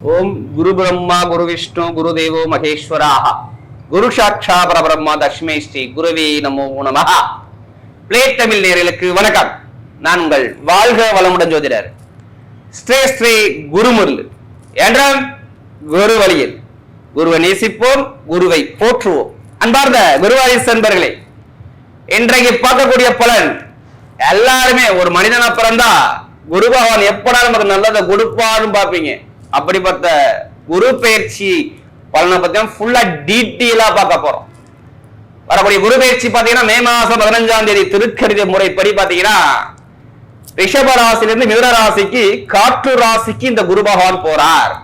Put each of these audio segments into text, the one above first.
ஓம் குரு பிரம்மா குரு விஷ்ணு குரு தேவோ மகேஸ்வராக. குரு சாட்சா பரபிரம்மா தஷ்மே ஸ்ரீ குருவே நமோ நமகா பிளே தமிழ் நேயர்களுக்கு வணக்கம். நான் உங்கள் வாழ்க வளமுடன் ஜோதிடர் ஸ்ரீ ஸ்ரீ குருமுருள். என்றால் குரு வழியில் குருவை நேசிப்போம் குருவை போற்றுவோம். அன்பார்ந்த குருவாரிஸ் அன்பர்களே இன்றைக்கு பார்க்கக்கூடிய பலன் எல்லாருமே ஒரு மனிதனா பிறந்தா குரு பகவான் எப்படா நமக்கு நல்லதை கொடுப்பான்னு பார்ப்பீங்க. அப்படிப்பட்ட குரு பயிற்சி பலனை பத்தி ஃபுல்லா டீட்டெயிலா பார்க்க போறோம். வரக்கூடிய குரு பயிற்சி பாத்தீங்கன்னா மே மாசம் பதினஞ்சாம் தேதி திருக்கணித முறைப்படி பாத்தீங்கன்னா ரிஷப ராசிலிருந்து மிதுன ராசிக்கு காற்று ராசிக்கு இந்த குரு பகவான் போறார்.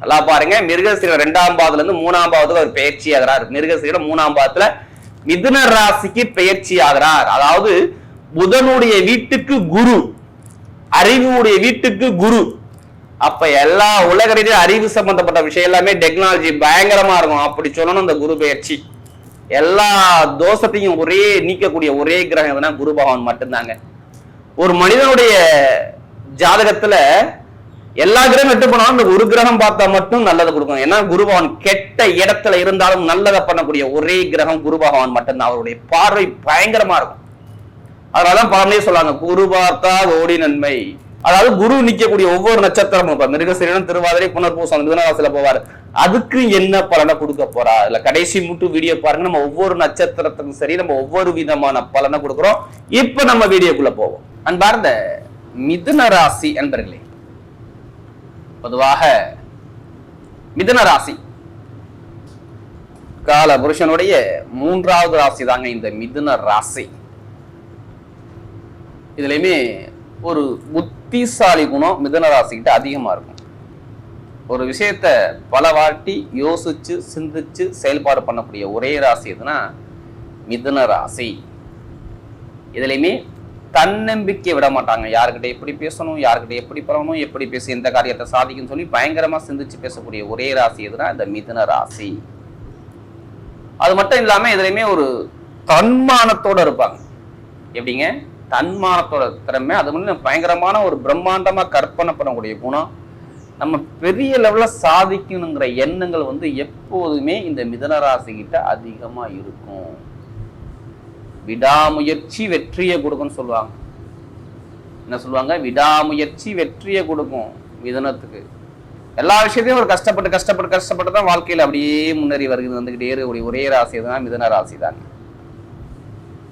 நல்லா பாருங்க மிருகசீர ரெண்டாம் பாவத்துல இருந்து மூணாம் பாவத்துல ஒரு பயிற்சி ஆகிறார். மிருகசீர மூணாம் பாவத்துல மிதுன ராசிக்கு பயிற்சி ஆகிறார். அதாவது புதனுடைய வீட்டுக்கு குரு அறிவுடைய வீட்டுக்கு குரு. அப்ப எல்லா உலக ரீதியா அறிவு சம்பந்தப்பட்ட விஷயம் எல்லாமே டெக்னாலஜி பயங்கரமா இருக்கும். அப்படி சொல்லணும் இந்த குரு பயிற்சி. எல்லா தோஷத்தையும் ஒரே நீக்கக்கூடிய ஒரே கிரகம் எதுனா குரு பகவான் மட்டும்தாங்க. ஒரு மனிதனுடைய ஜாதகத்துல எல்லா கிரகம் கெட்டு போனாலும் இந்த ஒரு கிரகம் பார்த்தா மட்டும் நல்லதை கொடுக்கும். ஏன்னா குரு பகவான் கெட்ட இடத்துல இருந்தாலும் நல்லதை பண்ணக்கூடிய ஒரே கிரகம் குரு பகவான் மட்டும்தான். அவருடைய பார்வை பயங்கரமா இருக்கும். அதனாலதான் பழமையே சொல்லுவாங்க குரு பார்த்தா ஓடி நன்மை. அதாவது குரு நிக்கக்கூடிய ஒவ்வொரு நட்சத்திரமும் இப்ப மிருகசீரனம் திருவாதிரை புனர்பூசம் மிதனராசில போவார். அதுக்கு என்ன பலனை கொடுக்க போறா? இல்ல கடைசி முட்டு வீடியோ பாருங்க. நம்ம ஒவ்வொரு நட்சத்திரத்துக்கும் சரி நம்ம ஒவ்வொரு விதமான பலனை கொடுக்குறோம். இப்ப நம்ம வீடியோக்குள்ள போவோம். அன்பார்ந்த மிதுன ராசி அன்பர்களே பொதுவாக மிதுன ராசி கால புருஷனுடைய மூன்றாவது ராசி தாங்க இந்த மிதுன ராசி இதுலயுமே ஒரு புத்திசாலி குணம் மிதுன ராசிக்கிட்ட அதிகமாக இருக்கும். ஒரு விஷயத்த பல வாட்டி யோசிச்சு சிந்திச்சு செயல்பாடு பண்ணக்கூடிய ஒரே ராசி எதுனா மிதுன ராசி. இதுலையுமே தன்னம்பிக்கை விட மாட்டாங்க. யாருக்கிட்ட எப்படி பேசணும் யாருக்கிட்ட எப்படி பண்ணணும் எப்படி பேசி எந்த காரியத்தை சாதிக்கும்னு சொல்லி பயங்கரமாக சிந்திச்சு பேசக்கூடிய ஒரே ராசி எதுனா இந்த மிதுன ராசி. அது மட்டும் இல்லாமல் இதுலையுமே ஒரு தன்மானத்தோடு இருப்பாங்க. எப்படிங்க? தன்மானத்தோட திறமை அது வந்து பயங்கரமான ஒரு பிரம்மாண்டமாக கற்பனை பண்ணக்கூடிய குணம். நம்ம பெரிய லெவலில் சாதிக்கணுங்கிற எண்ணங்கள் வந்து எப்போதுமே இந்த மிதன அதிகமாக இருக்கும். விடாமுயற்சி வெற்றியை கொடுக்கும்னு சொல்லுவாங்க. என்ன சொல்லுவாங்க? விடாமுயற்சி வெற்றியை கொடுக்கும் மிதனத்துக்கு. எல்லா விஷயத்தையும் ஒரு கஷ்டப்பட்டு கஷ்டப்பட்டு கஷ்டப்பட்டு தான் வாழ்க்கையில் அப்படியே முன்னேறி வருகிறது. வந்துக்கிட்டே இருக்கக்கூடிய ஒரே ராசி தான் மிதன ராசி தாங்க.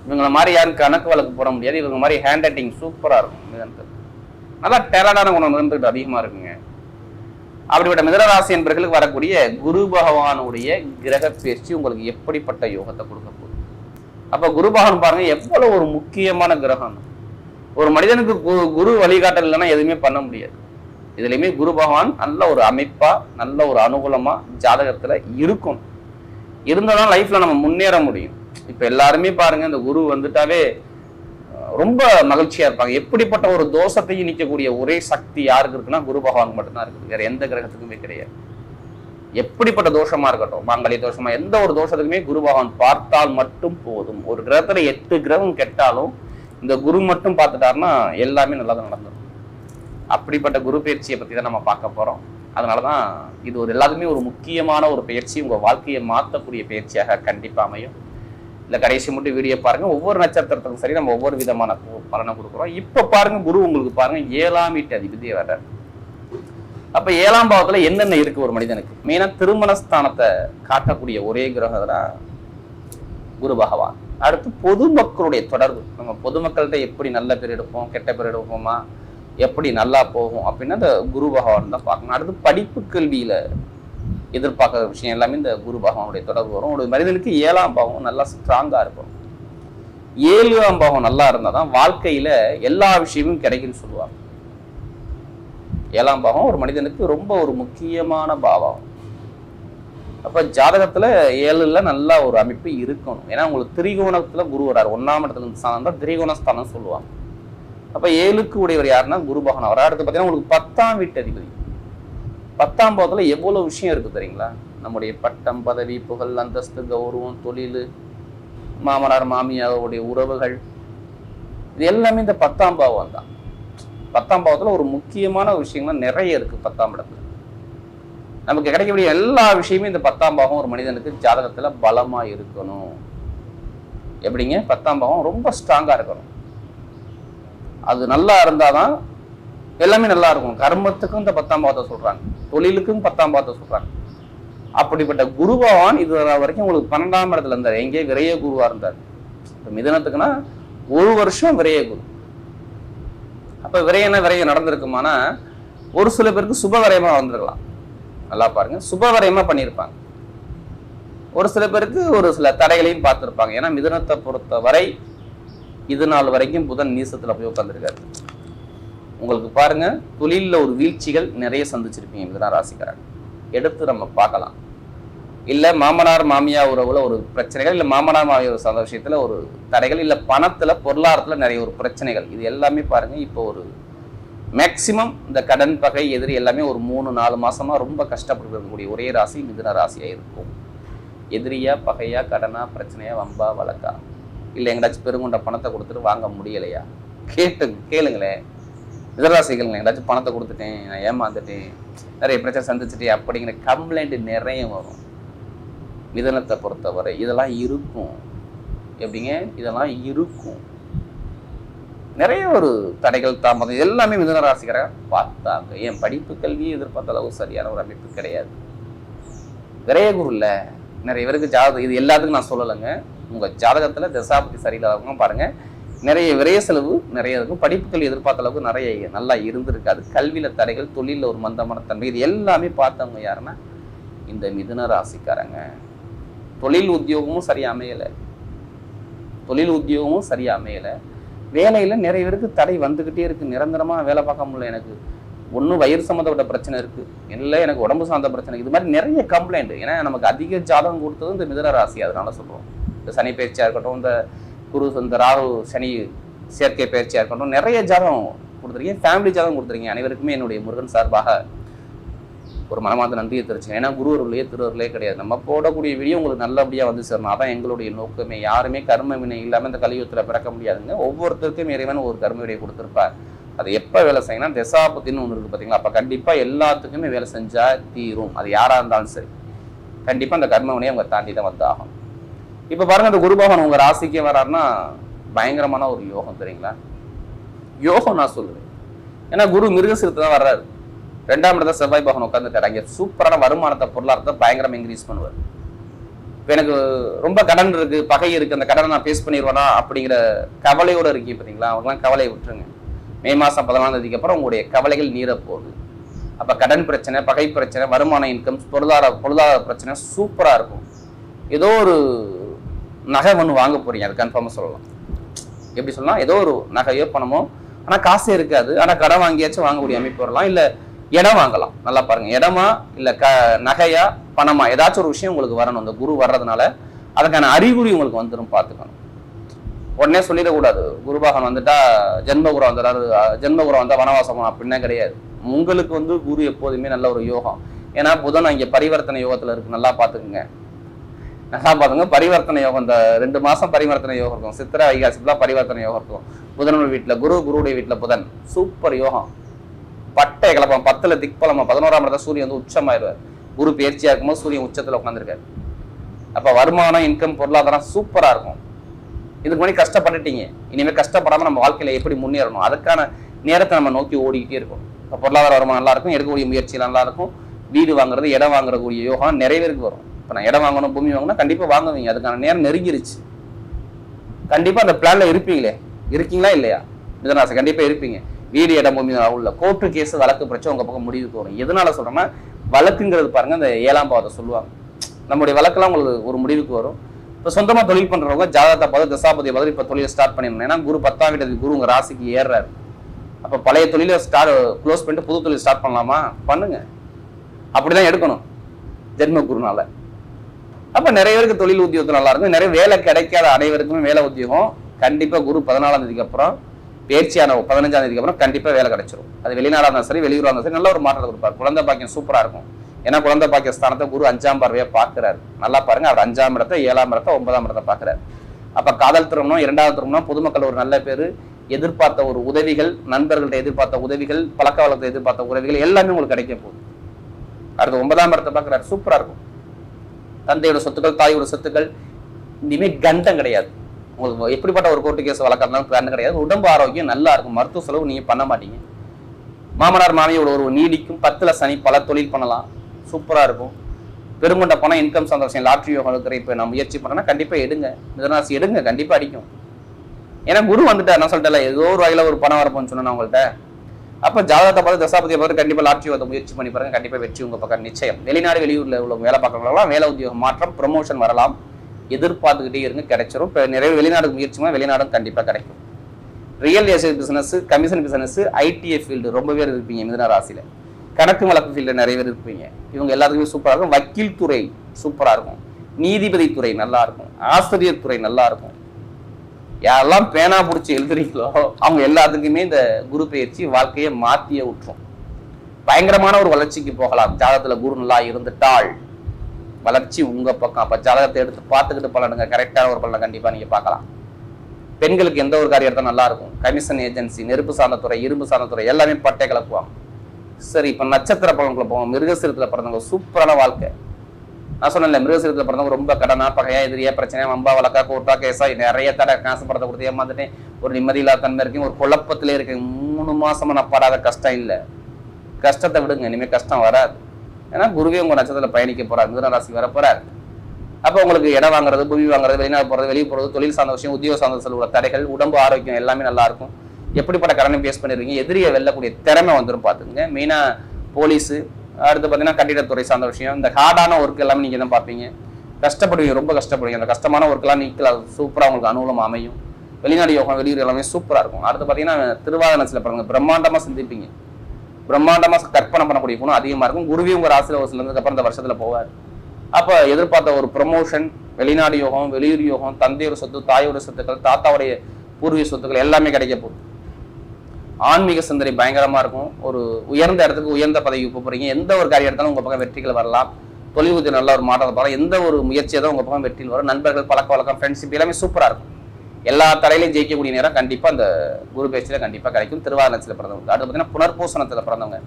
இவங்களை மாதிரி யாரும் கணக்கு வழக்கு போட முடியாது. இவங்க மாதிரி ஹேண்ட் ரைட்டிங் சூப்பராக இருக்கும். மிதனத்துக்கு நல்லா டேலண்டான குணம் மிதனத்துக்கு அதிகமாக இருக்குங்க. அப்படிப்பட்ட மிதனராசி என்பர்களுக்கு வரக்கூடிய குரு பகவானுடைய கிரக பயிற்சி உங்களுக்கு எப்படிப்பட்ட யோகத்தை கொடுக்க போகுது? அப்போ குரு பகவான் பாருங்க எவ்வளவு ஒரு முக்கியமான கிரகம். ஒரு மனிதனுக்கு கு- குரு வழிகாட்டல் இல்லைன்னா எதுவுமே பண்ண முடியாது. இதுலையுமே குரு பகவான் நல்ல ஒரு அமைப்பாக நல்ல ஒரு அனுகூலமாக ஜாதகத்தில் இருக்கும் இருந்தாதான் லைஃப்பில் நம்ம முன்னேற முடியும். இப்ப எல்லாருமே பாருங்க இந்த குரு வந்துட்டாவே ரொம்ப மகிழ்ச்சியா இருப்பாங்க. எப்படிப்பட்ட ஒரு தோஷத்தையும் நிற்கக்கூடிய ஒரே சக்தி யாருக்கு இருக்குன்னா குரு பகவான் மட்டும்தான் இருக்குது. வேற எந்த கிரகத்துக்குமே கிடையாது. எப்படிப்பட்ட தோஷமா இருக்கட்டும் மாங்கலிய தோஷமா எந்த ஒரு தோஷத்துக்குமே குரு பகவான் பார்த்தால் மட்டும் போதும். ஒரு கிரகத்துல எட்டு கிரகம் கெட்டாலும் இந்த குரு மட்டும் பார்த்துட்டாருன்னா எல்லாமே நல்லா நடந்துடும் அப்படிப்பட்ட குரு பயிற்சியை பத்தி தான் நம்ம பார்க்க போறோம். அதனாலதான் இது ஒரு எல்லாத்துக்குமே ஒரு முக்கியமான ஒரு பயிற்சி. உங்க வாழ்க்கையை மாற்றக்கூடிய பயிற்சியாக கண்டிப்பா அமையும். இல்ல கடைசி மட்டும் வீடியோ பாருங்க. ஒவ்வொரு நட்சத்திரத்துக்கும் சரி நம்ம ஒவ்வொரு விதமான பலனை கொடுக்குறோம். இப்ப பாருங்க குரு உங்களுக்கு பாருங்க ஏழாம் வீட்டு அதிபதி வர்றார். அப்ப ஏழாம் பாவத்துல என்னென்ன இருக்கு ஒரு மனிதனுக்கு? மெயினா திருமணஸ்தானத்தை காட்டக்கூடிய ஒரே கிரகம் தான் குரு பகவான். அடுத்து பொதுமக்களுடைய தொடர்பு. நம்ம பொதுமக்கள்கிட்ட எப்படி நல்ல பேர் எடுப்போம் கெட்ட பேர் எடுப்போமா எப்படி நல்லா போகும் அப்படின்னா அந்த குரு பகவான் தான் பார்க்கணும். அடுத்து படிப்பு கல்வியில எதிர்பார்க்குற விஷயம் எல்லாமே இந்த குரு பகவானுடைய தொடர்பு வரும். ஒரு மனிதனுக்கு ஏழாம் பாவம் நல்லா ஸ்ட்ராங்காக இருக்கும். ஏழாம் பாவம் நல்லா இருந்தால் தான் வாழ்க்கையில் எல்லா விஷயமும் கிடைக்குன்னு சொல்லுவாங்க. ஏழாம் பாவம் ஒரு மனிதனுக்கு ரொம்ப ஒரு முக்கியமான பாவம். அப்போ ஜாதகத்தில் ஏழில் நல்ல ஒரு அமைப்பு இருக்கணும். ஏன்னா உங்களுக்கு திரிகோணத்தில் குரு வராரு. ஒன்றாம் இடத்துல இருந்து ஸ்தானம் தான் திரிகோண ஸ்தானம் சொல்லுவாங்க. அப்போ ஏழுக்கு உடையவர் யாருன்னா குரு பகவான். அவர் அடுத்து பார்த்தீங்கன்னா உங்களுக்கு பத்தாம் வீட்டு அதிபதி. பத்தாம் பாவத்துல எவ்வளோ விஷயம் இருக்குது தெரியுங்களா? நம்முடைய பட்டம் பதவி புகழ் அந்தஸ்து கௌரவம் தொழில் மாமனார் மாமியாருடைய உறவுகள். இது எல்லாமே இந்த பத்தாம் பாவம் தான். பத்தாம் பாவத்தில் ஒரு முக்கியமான விஷயங்கள் நிறைய இருக்குது பத்தாம் இடத்துல. நமக்கு கிடைக்கக்கூடிய எல்லா விஷயமும் இந்த பத்தாம் பாவம் ஒரு மனிதனுக்கு ஜாதகத்தில் பலமாக இருக்கணும். எப்படிங்க? பத்தாம் பாவம் ரொம்ப ஸ்ட்ராங்காக இருக்கணும். அது நல்லா இருந்தால் தான் எல்லாமே நல்லா இருக்கும். கர்மத்துக்கும் இந்த பத்தாம் பாவத்தை சொல்றாங்க. தொழிலுக்கும் பத்தாம் பாவத்தை சொல்றாங்க. அப்படிப்பட்ட குரு பகவான் இது வரைக்கும் உங்களுக்கு பன்னெண்டாம் இடத்துல இருந்தார். எங்கே? விரைய குருவா இருந்தார். இப்ப மிதனத்துக்குன்னா ஒரு வருஷம் விரைய குரு. அப்ப விரையன விரையம் நடந்திருக்குமானா ஒரு சில பேருக்கு சுப விரயமா வந்திருக்கலாம். நல்லா பாருங்க. சுப விரயமா பண்ணியிருப்பாங்க. ஒரு சில பேருக்கு ஒரு சில தடைகளையும் பார்த்திருப்பாங்க. ஏன்னா மிதனத்தை பொறுத்த வரை இது நாள் வரைக்கும் புதன் நீசத்துல போய் உட்காந்துருக்காரு உங்களுக்கு பாருங்க தொழிலில் ஒரு வீழ்ச்சிகள் நிறைய சந்திச்சிருப்பீங்க இதுதான் ராசிக்காரங்க எடுத்து நம்ம பார்க்கலாம். இல்லை மாமனார் மாமியா உறவுல ஒரு பிரச்சனைகள் இல்லை மாமனார் மாமியார் சந்தோஷத்தில் ஒரு தடைகள் இல்லை பணத்தில் பொருளாதாரத்தில் நிறைய ஒரு பிரச்சனைகள். இது எல்லாமே பாருங்க இப்போ ஒரு மேக்சிமம் இந்த கடன் பகை எதிரி எல்லாமே ஒரு மூணு நாலு மாசமா ரொம்ப கஷ்டப்பட்டு இருக்கக்கூடிய ஒரே ராசி மிதுன ராசியாக இருக்கும். எதிரியா பகையா கடனா பிரச்சனையா வம்பா வழக்கா? இல்லை எங்கடாச்சும் பெருங்குண்ட பணத்தை கொடுத்துட்டு வாங்க முடியலையா? கேட்டு கேளுங்களேன். மிதராசிகள் ஏதாச்சும் பணத்தை கொடுத்துட்டேன் நான் ஏமாந்துட்டேன் நிறைய பிரச்சனை சந்திச்சுட்டேன் அப்படிங்கிற கம்ப்ளைண்ட் நிறைய வரும். மிதனத்தை பொறுத்தவரை இதெல்லாம் இருக்கும். எப்படிங்க? இதெல்லாம் இருக்கும். நிறைய ஒரு தடைகள் தாமதம் எல்லாமே மிதன ராசிக்காரங்க பார்த்தாங்க. என் படிப்பு கல்வியை எதிர்பார்த்த அளவு சரியான ஒரு அமைப்பு கிடையாது. விரைய குரு நிறைய பேருக்கு ஜாதகம் இது எல்லாத்துக்கும் நான் சொல்லலைங்க. உங்கள் ஜாதகத்தில் தசாபதி சரியில்லாதவங்க பாருங்க. நிறைய விரைய செலவு நிறைய இருக்கும். படிப்புகள் எதிர்பார்த்த அளவுக்கு நிறைய நல்லா இருந்திருக்காது கல்வியில் தடைகள் தொழிலில் ஒரு மந்தமான தன்மை இது எல்லாமே பார்த்தவங்க யாருன்னா இந்த மிதுன ராசிக்காரங்க. தொழில் உத்தியோகமும் சரியாக அமையலை. தொழில் உத்தியோகமும் சரியாக அமையலை. வேலையில் நிறைய பேருக்கு தடை வந்துக்கிட்டே இருக்குது நிரந்தரமாக வேலை பார்க்க முடியல எனக்கு. ஒன்றும் வயிறு சம்மந்தப்பட்ட பிரச்சனை இருக்குது இல்லை எனக்கு உடம்பு சார்ந்த பிரச்சனை. இது மாதிரி நிறைய கம்ப்ளைண்ட் ஏன்னா நமக்கு அதிக ஜாதகம் கொடுத்தது இந்த மிதுன ராசி அதனால சொல்கிறோம் இந்த சனி பயிற்சியாக இருக்கட்டும் இந்த குரு இந்த ராகு சனி சேர்க்கை பயிற்சியாக இருக்கட்டும் நிறைய ஜாதகம் கொடுத்துருக்கீங்க. ஃபேமிலி ஜாதகம் கொடுத்துருக்கீங்க. அனைவருக்குமே என்னுடைய முருகன் சார்பாக ஒரு மனமார்ந்த நன்றியை தெரிவிச்சேன் ஏன்னா குருவர்களே திருவர்களே கிடையாது. நம்ம போடக்கூடிய வீடியோ உங்களுக்கு நல்லபடியாக வந்து சேரணும். அதான் எங்களுடைய நோக்கமே. யாருமே கர்ம வினை இல்லாமல் இந்த கலியுகத்தில் பிறக்க முடியாதுங்க. ஒவ்வொருத்தருக்கும் இறைவன் ஒரு கர்ம வினையை கொடுத்துருப்பார். அது எப்போ வேலை செய்யணும் தசாபத்தின்னு ஒன்று இருக்குது பார்த்தீங்களா அப்போ கண்டிப்பாக எல்லாத்துக்குமே வேலை செஞ்சால் தீரும். அது யாராக இருந்தாலும் சரி. கண்டிப்பாக அந்த கர்ம வினையை அவங்க தாண்டி தான் வந்தாகும் இப்போ பாருங்க அந்த குருபவன் உங்கள் ராசிக்கே வராருன்னா பயங்கரமான ஒரு யோகம் தெரியுங்களா? யோகம் நான் சொல்லுவேன் ஏன்னா குரு மிருகசிரத்து தான் வர்றாரு. ரெண்டாம் இடத்த செவ்வாய் பகவான் உட்காந்துட்டார் அங்கே சூப்பரான வருமானத்தை பொருளாதாரத்தை பயங்கரம் இன்க்ரீஸ் பண்ணுவார். இப்போ எனக்கு ரொம்ப கடன் இருக்கு பகை இருக்கு அந்த கடனை நான் ஃபேஸ் பண்ணிடுவேனா அப்படிங்கிற கவலையோட இருக்கீங்க பார்த்தீங்களா அவங்களாம் கவலையை விட்டுருங்க. மே மாதம் பதினாலாம் தேதிக்கு அப்புறம் உங்களுடைய கவலைகள் நீர போகுது அப்போ கடன் பிரச்சனை பகை பிரச்சனை வருமான இன்கம் பொருளாதார பொருளாதார பிரச்சனை சூப்பராக இருக்கும். ஏதோ ஒரு நகை ஒன்று வாங்க போறீங்க அது கன்ஃபார்மாக சொல்லலாம். எப்படி சொல்லலாம் ஏதோ ஒரு நகையோ பணமோ ஆனால் காசே இருக்காது. ஆனால் கடன் வாங்கியாச்சும் வாங்கக்கூடிய அமைப்பு வரலாம். இல்லை இடம் வாங்கலாம். நல்லா பாருங்க. இடமா இல்லை க நகையா பணமா ஏதாச்சும் ஒரு விஷயம் உங்களுக்கு வரணும். இந்த குரு வர்றதுனால அதுக்கான அறிகுறி உங்களுக்கு வந்துடும் பார்த்துக்கணும். உடனே சொல்லிடக்கூடாது குருபாகன் வந்துட்டா ஜென்மகுரம் வந்துடாரு ஜென்மகுரம் வந்தால் வனவாசம் அப்படின்னா கிடையாது. உங்களுக்கு வந்து குரு எப்போதுமே நல்ல ஒரு யோகம். ஏன்னா புதன் இங்கே பரிவர்த்தனை யோகத்தில் இருக்கு. நல்லா பார்த்துக்குங்க. நல்லா பரிவர்த்தனை யோகம். இந்த ரெண்டு மாசம் பரிவர்த்தனை யோகம் இருக்கும். சித்திரை வைகாசத்துல பரிவர்த்தனை யோகம் இருக்கும். புதனோட வீட்டுல குரு குருடைய வீட்டுல புதன். சூப்பர் யோகம். பட்டை கிளப்பம் பத்துல திக்பலமா பதினோராம் இடத்துல சூரியன் வந்து உச்சமாயிருவார் குரு பயிற்சியா இருக்கும்போது சூரியன் உச்சத்துல உட்காந்துருக்காரு அப்ப வருமானம் இன்கம் பொருளாதாரம் சூப்பரா இருக்கும். இதுக்கு முன்னாடி கஷ்டப்பட்டுட்டீங்க. இனிமேல் கஷ்டப்படாம நம்ம வாழ்க்கையில எப்படி முன்னேறணும்? அதுக்கான நேரத்தை நம்ம நோக்கி ஓடிக்கிட்டே இருக்கும். இப்போ பொருளாதார வருமானம் நல்லா இருக்கும். எடுக்கக்கூடிய முயற்சி நல்லா இருக்கும். வீடு வாங்குறது இடம் வாங்குறக்கூடிய யோகம் நிறைய பேருக்கு வரும். இப்போ நான் இடம் வாங்கணும் பூமி வாங்கணும் கண்டிப்பாக வாங்குவீங்க. அதுக்கான நேரம் நெருங்கிருச்சு. கண்டிப்பாக அந்த பிளானில் இருப்பீங்களே. இருக்கீங்களா இல்லையா? மிதனாசை கண்டிப்பாக இருப்பீங்க. வீடு இடம் பூமி உள்ள கோர்ட்டு கேஸ் வழக்கு பிரச்சனை உங்கள் பக்கம் முடிவுக்கு வரும் எதனால சொல்றேன்னா வழக்குங்கிறது பாருங்க அந்த ஏழாம் பாவத்தை சொல்லுவாங்க. நம்முடைய வழக்கெல்லாம் உங்களுக்கு ஒரு முடிவுக்கு வரும். இப்போ சொந்தமாக தொழில் பண்ணுறவங்க ஜாதகத்தை பார்த்து தசாபதி பார்த்து இப்போ தொழிலை ஸ்டார்ட் பண்ணிடணும். ஏன்னா குரு பத்தாம் வீட்டு குரு உங்கள் ராசிக்கு ஏறுறாரு. அப்போ பழைய தொழிலை ஸ்டார்ட் க்ளோஸ் பண்ணிட்டு புது தொழில் ஸ்டார்ட் பண்ணலாமா? பண்ணுங்க. அப்படிதான் எடுக்கணும். ஜென்ம குருனால. அப்ப நிறைய பேருக்கு தொழில் உத்தியோகத்தில் நல்லா இருக்கும். நிறைய வேலை கிடைக்காத அனைவருக்குமே வேலை உத்தியோகம். கண்டிப்பா குரு பதினாலாம் தேதிக்கு அப்புறம் பேர்ச்சியான பதினஞ்சாம் தேதிக்கு அப்புறம் கண்டிப்பா வேலை கிடைச்சிரும். அது வெளிநாடா இருந்தாலும் சரி வெளியூரா இருந்தாலும் சரி நல்ல ஒரு மாற்றத்தை கொடுப்பார். குழந்தை பாக்கியம் சூப்பரா இருக்கும். ஏன்னா குழந்தை பாக்கிய ஸ்தானத்தை குரு அஞ்சாம் பார்வையை பார்க்குறாரு. நல்லா பாருங்க அவர் அஞ்சாம் இடத்தை ஏழாம் இடத்தை ஒன்பதாம் இடத்தை பார்க்குறாரு. அப்ப காதல் திருமணம் இரண்டாவது திருமணம் பொதுமக்கள் ஒரு நல்ல பேர். எதிர்பார்த்த ஒரு உதவிகள் நண்பர்கள்ட்ட எதிர்பார்த்த உதவிகள் பழக்க வழக்கத்தை எதிர்பார்த்த உதவிகள் எல்லாமே உங்களுக்கு கிடைக்க போகுது. அடுத்து ஒன்பதாம் இடத்தை பார்க்குறாரு சூப்பரா இருக்கும். தந்தையோட சொத்துக்கள் தாயோட சொத்துக்கள் இனிமே கண்டம் கிடையாது. உங்களுக்கு எப்படிப்பட்ட ஒரு கோர்ட்டு கேஸ் வழக்கம் கண்டம் கிடையாது. உடம்பு ஆரோக்கியம் நல்லா இருக்கும். மருத்துவ செலவு நீங்கள் பண்ண மாட்டீங்க. மாமனார் மாமியோட ஒரு நீடிக்கும் பத்தில் சனி பல தொழில் பண்ணலாம். சூப்பராக இருக்கும். பெருங்கொண்ட பணம் இன்கம் சந்தோஷம் லாட்ரி யோகம் இருக்கிற இப்போ நான் முயற்சி பண்ணேன்னா கண்டிப்பாக எடுங்க. மிதனராசி எடுங்க. கண்டிப்பாக அடிக்கும். ஏன்னா குரு வந்துட்டு நான் சொல்லிட்டேன்ல ஏதோ ஒரு வகையில் ஒரு பணம் வரப்போன்னு சொன்னேன் உங்கள்கிட்ட அப்ப ஜாதகத்தை பார்த்து தசாபதியை பார்த்து கண்டிப்பா லாட்ரி வந்து முயற்சி பண்ணி பாருங்க. கண்டிப்பா வெற்றி உங்க பக்கம் நிச்சயம். வெளிநாடு வெளியூர்ல உள்ள வேலை பார்க்கறவங்களாம் வேலை உத்தியோகம் மாற்றம் ப்ரமோஷன் வரலாம். எதிர்பார்த்துக்கிட்டே இருங்க கிடைச்சிரும். இப்போ நிறைய வெளிநாடு முயற்சிமா வெளிநாடும் கண்டிப்பா கிடைக்கும். Real estate business commission business ITI field ரொம்ப பேர் இருப்பீங்க மிதன ராசியில. கணக்கு வழக்கு ஃபீல்டு நிறைய பேர் இருப்பீங்க. இவங்க எல்லாத்துக்குமே சூப்பராக இருக்கும். வக்கீல் துறை சூப்பராக இருக்கும். நீதிபதி துறை நல்லா இருக்கும். ஆசிரியர் துறை நல்லா இருக்கும். யாரெல்லாம் பேனா பிடிச்சி எழுதுறீங்களோ அவங்க எல்லாத்துக்குமே இந்த குரு பயிற்சி வாழ்க்கையை மாற்றியே விட்டுரும். பயங்கரமான ஒரு வளர்ச்சிக்கு போகலாம். ஜாதகத்தில் குரு நல்லா இருந்துட்டால் வளர்ச்சி உங்கள் பக்கம். அப்போ ஜாதகத்தை எடுத்து பார்த்துக்கிட்டு பலனுங்க. கரெக்டான ஒரு பலனை கண்டிப்பாக நீங்கள் பார்க்கலாம். பெண்களுக்கு எந்த ஒரு காரியம் எடுத்தாலும் நல்லாயிருக்கும். கமிஷன் ஏஜென்சி நெருப்பு சார்ந்த துறை இரும்பு சார்ந்த துறை எல்லாமே பட்டை கலப்புவாங்க சரி இப்போ நட்சத்திர பலன்களை போவோம். மிருகசிரத்தில் பிறந்தவங்க சூப்பரான வாழ்க்கை. நான் சொன்னேன்ல மிருகசீரத்தில் பிறந்தவங்க ரொம்ப கடனா பகையா எதிரியா பிரச்சனையா வம்பா வழக்கா கோர்ட்டா கேஸா நிறைய தடை காசு படத்தை கொடுத்து ஏமாந்துட்டேன் ஒரு நிம்மதியில்லா தன்மை இருக்கேன் ஒரு குழப்பத்திலே இருக்கேன் மூணு மாசமா நான் படாத கஷ்டம் இல்லை. கஷ்டத்தை விடுங்க இனிமேல் கஷ்டம் வராது. ஏன்னா குருவே உங்க நட்சத்திரத்தில் பயணிக்க போறாரு மிதுன ராசி வர போறாரு. அப்போ உங்களுக்கு இடம் வாங்குறது பூமி வாங்குறது வெளிநாடு போறது வெளியே போறது தொழில் சார்ந்த விஷயம் உத்தியோக சார்ந்த உள்ள தடைகள் உடம்பு ஆரோக்கியம் எல்லாமே நல்லா இருக்கும். எப்படிப்பட்ட கடனை பேஸ் பண்ணிருக்கீங்க? எதிரியை வெல்லக்கூடிய திறமை வந்துடும் பார்த்துங்க மெயினாக போலீஸு அடுத்து பார்த்தீங்கன்னா கட்டிடத்துறை சார்ந்த விஷயம். இந்த ஹார்டான ஒர்க் எல்லாமே நீங்கள் தான் பார்ப்பீங்க. கஷ்டப்படுவீங்க ரொம்ப கஷ்டப்படுவீங்க. அந்த கஷ்டமான ஒர்க்கெல்லாம் நீக்கலாம் சூப்பராக உங்களுக்கு அனுகூலம் அமையும். வெளிநாடு யோகம் வெளியூர் எல்லாமே சூப்பராக இருக்கும். அடுத்து பார்த்தீங்கன்னா திருவாதனத்தில் பிறந்த பிரம்மாண்டமாக சிந்திப்பீங்க. பிரம்மாண்டமாக கற்பனை பண்ணக்கூடிய குணம் அதிகமாக இருக்கும். குருவி உங்கள் ராசியில் ஒரு சிலருக்கு அப்புறம் இந்த போவார். அப்போ எதிர்பார்த்த ஒரு ப்ரொமோஷன் வெளிநாடு யோகம் வெளியூர் யோகம் தந்தையோட சொத்து தாயோட சொத்துக்கள் தாத்தாவுடைய பூர்வீக சொத்துக்கள் எல்லாமே கிடைக்க போகுது. ஆன்மீக சிந்தனை பயங்கரமாக இருக்கும். ஒரு உயர்ந்த இடத்துக்கு உயர்ந்த பதவி போகிறீங்க எந்த ஒரு காரியம் எடுத்தாலும் உங்கள் பக்கம் வெற்றிகள் வரலாம். தொழில் உதவி நல்ல ஒரு மாற்றத்தை பார்க்கலாம். எந்த ஒரு முயற்சியை தான் உங்கள் பக்கம் வெற்றியில் வரும். நண்பர்கள் பழக்க வழக்கம் ஃப்ரெண்ட்ஷிப் எல்லாமே சூப்பராக இருக்கும். எல்லா தலையிலையும் ஜெயிக்கக்கூடிய நேரம் கண்டிப்பாக அந்த குரு பேச்சில் கண்டிப்பாக கிடைக்கும். திருவாரணத்தில் பிறந்தவங்க. அடுத்து பார்த்தீங்கன்னா புனர்பூசணத்தில் பிறந்தவங்க.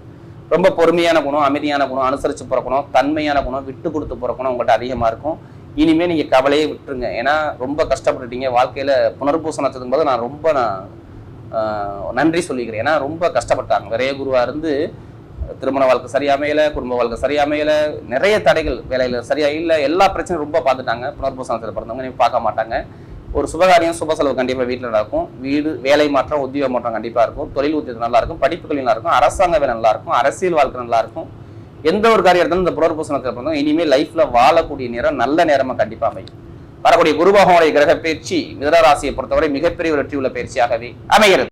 ரொம்ப பொறுமையான குணம் அமைதியான குணம் அனுசரித்து பிறக்கணும் தன்மையான குணம் விட்டு கொடுத்து பிறக்கணும் உங்கள்கிட்ட அதிகமாக இருக்கும். இனிமே நீங்கள் கவலையே விட்டுருங்க. ஏன்னா ரொம்ப கஷ்டப்பட்டுட்டீங்க. வாழ்க்கையில் புனர்பூசணத்துக்கும் போது நான் ரொம்ப நான் நன்றி சொல்லிக்கிறேன். ஏன்னா ரொம்ப கஷ்டப்பட்டாங்க. நிறைய குருவாக இருந்து திருமண வாழ்க்கை சரியாமையில குடும்ப வாழ்க்கை சரியாமையில நிறைய தடைகள் வேலையில் சரியா இல்லை எல்லா பிரச்சனையும் ரொம்ப பார்த்துட்டாங்க. புனர்பூசணத்தில் பிறந்தவங்க நீங்க பார்க்க மாட்டாங்க. ஒரு சுபகாரியம் சுப செலவு கண்டிப்பாக வீட்டில் நடக்கும். வீடு வேலை மாற்றம் உத்தியோக மாற்றம் கண்டிப்பாக இருக்கும். தொழில் உத்தியோகம் நல்லா இருக்கும். படிப்புகள் நல்லா இருக்கும். அரசாங்க வேலை நல்லா இருக்கும். அரசியல் வாழ்க்கை நல்லா இருக்கும். எந்த ஒரு காரியம் இருந்தாலும் இந்த புனர்பூசனத்தில் பிறந்தவங்க இனிமேல் லைஃப்பில் வாழக்கூடிய நேரம் நல்ல நேரமாக கண்டிப்பாக அமையும். வரக்கூடிய குருபகவனுடைய கிரக பயிற்சி மிதனராசியை பொறுத்தவரை மிகப்பெரிய ஒரு வெற்றி உள்ள பயிற்சியாகவே அமைகிறது.